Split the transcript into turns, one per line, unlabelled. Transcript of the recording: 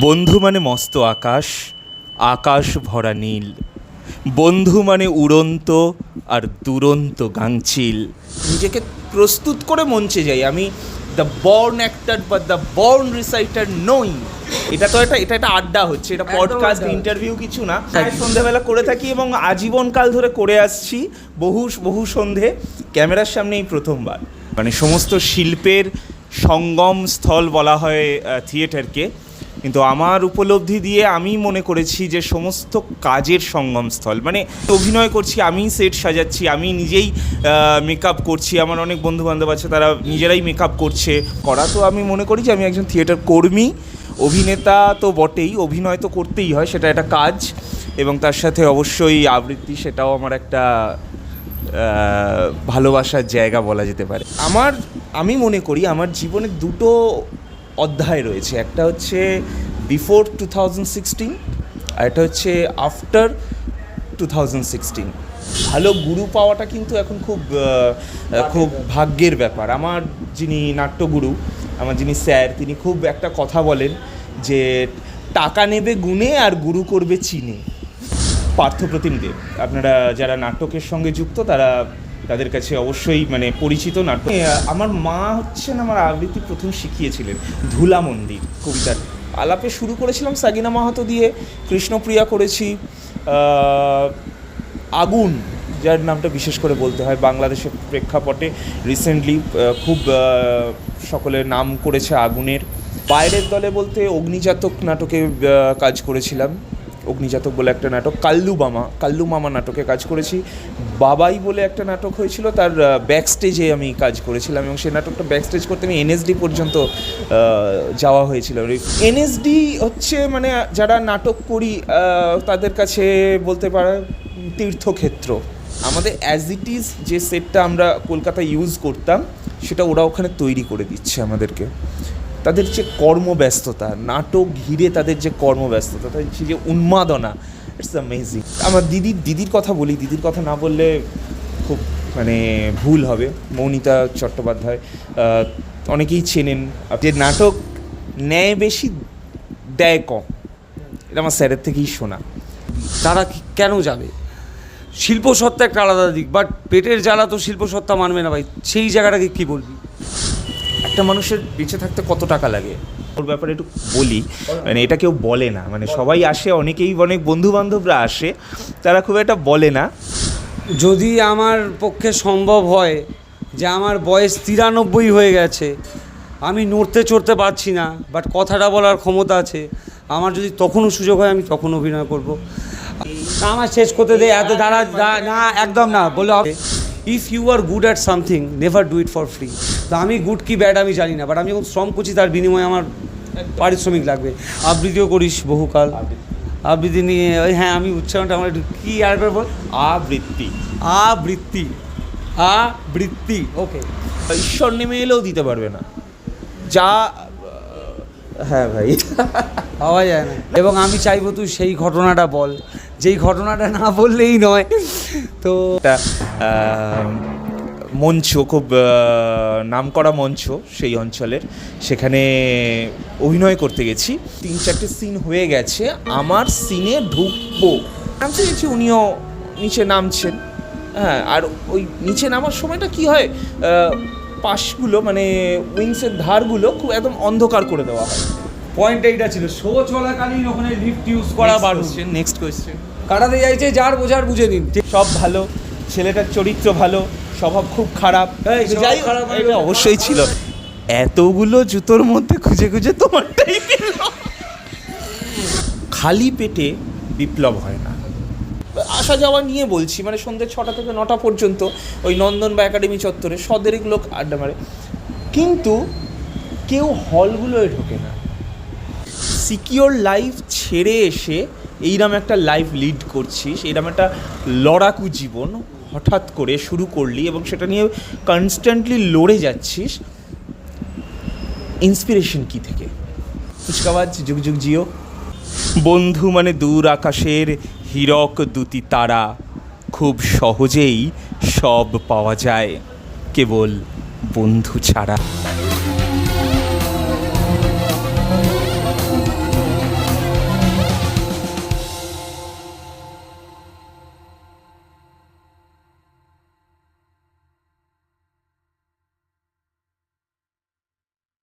বন্ধু মানে মস্ত আকাশ আকাশ ভরা নীল। বন্ধু মানে উড়ন্ত আর দুরন্ত গাংচিল নিজেকে প্রস্তুত করে মঞ্চে যাই। আমি দ্য বর্ন অ্যাক্টার বা দ্য বর্ন রিসাইটার নই। এটা তো একটা এটা একটা আড্ডা হচ্ছে। এটা পডকাস্ট। ইন্টারভিউ কিছু না। সন্ধেবেলা করে থাকি এবং আজীবনকাল ধরে করে আসছি। বহু বহু সন্ধে। ক্যামেরার সামনে এই প্রথমবার। মানে সমস্ত শিল্পের সঙ্গম স্থল বলা হয় থিয়েটারকে কিন্তু আমার উপলব্ধি দিয়ে আমি মনে করেছি যে সমস্ত কাজের সঙ্গম স্থল মানে অভিনয় করছি, আমি সেট সাজাচ্ছি, আমি নিজেই মেকআপ করছি, আমার অনেক বন্ধু বান্ধব আছে, তারা নিজেরাই মেকআপ করছে। করা তো আমি মনে করি যে আমি একজন থিয়েটার কর্মী, অভিনেতা তো বটেই, অভিনয় তো করতেই হয়, সেটা একটা কাজ, এবং তার সাথে অবশ্যই আবৃত্তি, সেটাও আমার একটা ভালোবাসার জায়গা বলা যেতে পারে। আমার, আমি মনে করি আমার জীবনে দুটো অধ্যায় রয়েছে। একটা হচ্ছে বিফোর টু থাউজেন্ড সিক্সটিন আর একটা হচ্ছে আফটার টু থাউজেন্ড সিক্সটিন ভালো গুরু পাওয়াটা কিন্তু এখন খুব খুব ভাগ্যের ব্যাপার। আমার যিনি নাট্যগুরু, আমার যিনি স্যার, তিনি খুব একটা কথা বলেন যে টাকা নেবে গুণে আর গুরু করবে চিনে। পার্থপ্রতিম দেব। আপনারা যারা নাটকের সঙ্গে যুক্ত, তারা তাদের কাছে অবশ্যই মানে পরিচিত নাটক। আমার মা হচ্ছেন আমার আবৃত্তি প্রথম শিখিয়েছিলেন, ধুলা মন্দির কবিতার আলাপে শুরু করেছিলাম সাগিনা মাহাতো দিয়ে, কৃষ্ণপ্রিয়া করেছি আগুন, যার নামটা বিশেষ করে বলতে হয় বাংলাদেশের প্রেক্ষাপটে। রিসেন্টলি খুব সকলে নাম করেছে আগুনের। বাইরের দলে বলতে অগ্নিজাতক নাটকে কাজ করেছিলাম। অগ্নিজাতক বলে একটা নাটক কাল্লু মামা কাল্লু মামা নাটকে কাজ করেছি। বাবাই বলে একটা নাটক হয়েছিল, তার ব্যাক স্টেজে আমি কাজ করেছিলাম এবং সেই নাটকটা ব্যাক স্টেজ করতে আমি এনএসডি পর্যন্ত যাওয়া হয়েছিল। এনএসডি হচ্ছে মানে যারা নাটক করি তাদের কাছে বলতে পারে তীর্থক্ষেত্র। আমাদের অ্যাজ ইট ইজ যে সেটটা আমরা কলকাতায় ইউজ করতাম, সেটা ওরা ওখানে তৈরি করে দিচ্ছে আমাদেরকে। তাদের যে কর্মব্যস্ততা, নাটক ঘিরে তাদের যে কর্মব্যস্ততা, তাদের যে- যে উন্মাদনা ইটস অ্যামেজিং আমার দিদির দিদির কথা বলি, দিদির কথা না বললে খুব মানে ভুল হবে। মৌনিতা চট্টোপাধ্যায় অনেকেই চেনেন। যে নাটক ন্যায় বেশি, দেয় কম। এটা আমার স্যারের থেকেই শোনা।
তারা কেন যাবে? শিল্প সত্তা একটা আলাদা দিক বাট পেটের জ্বালা তো শিল্প সত্তা মানবে না ভাই। সেই জায়গাটাকে কী বলবি?
একটা মানুষের বেঁচে থাকতে কত টাকা লাগে? ওর ব্যাপারে একটু বলি মানে এটা কেউ বলে না মানে সবাই আসে, অনেকেই অনেক বন্ধু বান্ধবরা আসে, তারা খুব একটা বলে না।
যদি আমার পক্ষে সম্ভব হয় যে আমার বয়স তিরানব্বই হয়ে গেছে, আমি নড়তে চড়তে পারছি না বাট কথাটা বলার ক্ষমতা আছে, আমার যদি তখনও সুযোগ হয়, আমি তখন অভিনয় করব। আমার শেষ করতে দে, এত দাঁড়া না, একদম না বলে হবে। If you are good at something never do it for free তো আমি গুড কি ব্যাড আমি জানি না বাট আমি যখন শ্রম করছি তার বিনিময়ে আমার পারিশ্রমিক লাগবে। আবৃত্তিও করিস বহুকাল। আবৃত্তি নিয়ে ওই হ্যাঁ আমি উচ্চারণটা আমার একটু কী আরেকবার বল?
আবৃত্তি।
আবৃত্তি। আবৃত্তি ওকে
ঈশ্বর নেমে এলেও দিতে পারবে না। যা হ্যাঁ ভাই।
পাওয়া যায় না। এবং আমি চাইব তুই সেই ঘটনাটা বল। যেই ঘটনাটা না বললেই নয়। তো
মঞ্চ খুব নাম করা মঞ্চ সেই অঞ্চলের। সেখানে অভিনয় করতে গেছি। তিন চারটে সিন হয়ে গেছে। আমার সিনে ঢুকবো। নামতে গেছি উনিও নিচে নামছেন। হ্যাঁ আর ওই নিচে নামার সময়টা কি হয়? পাশগুলো মানে উইংসের ধারগুলো খুব একদম অন্ধকার করে দেওয়া হয়।
পয়েন্ট এইটা ছিল। শো চলাকালীন ওখানে লিফট ইউজ করা বারণ।
নেক্সট কোয়েশ্চেন
কাটাতে চাইছে যার বোঝার বুঝে নিন।
সব ভালো। ছেলেটার চরিত্র ভালো স্বভাব খুব খারাপ। যাই এটা অবশ্যই ছিল। এতগুলো জুতোর মধ্যে খুঁজে খুঁজে তোমারটাই। খালি পেটে বিপ্লব হয় না। আসা যাওয়া নিয়ে বলছি মানে সন্ধ্যে ছটা থেকে নটা পর্যন্ত ওই নন্দন বা একাডেমি চত্বরে সদেরিক লোক আড্ডা মারে। কিন্তু কেউ হলগুলোয় ঢোকে না। সিকিওর লাইফ ছেড়ে এসে এইরকম একটা লাইফ লিড করছিস এইরকম একটা লড়াকু জীবন হঠাৎ করে শুরু করলি এবং সেটা নিয়ে কনস্ট্যান্টলি লড়ে যাচ্ছিস। ইন্সপিরেশন কি থেকে? ফুচকাবাজ যুগ যুগ জিও। বন্ধু মানে দূর আকাশের হীরক দুটি তারা। খুব সহজেই সব পাওয়া যায়, কেবল বন্ধু ছাড়া।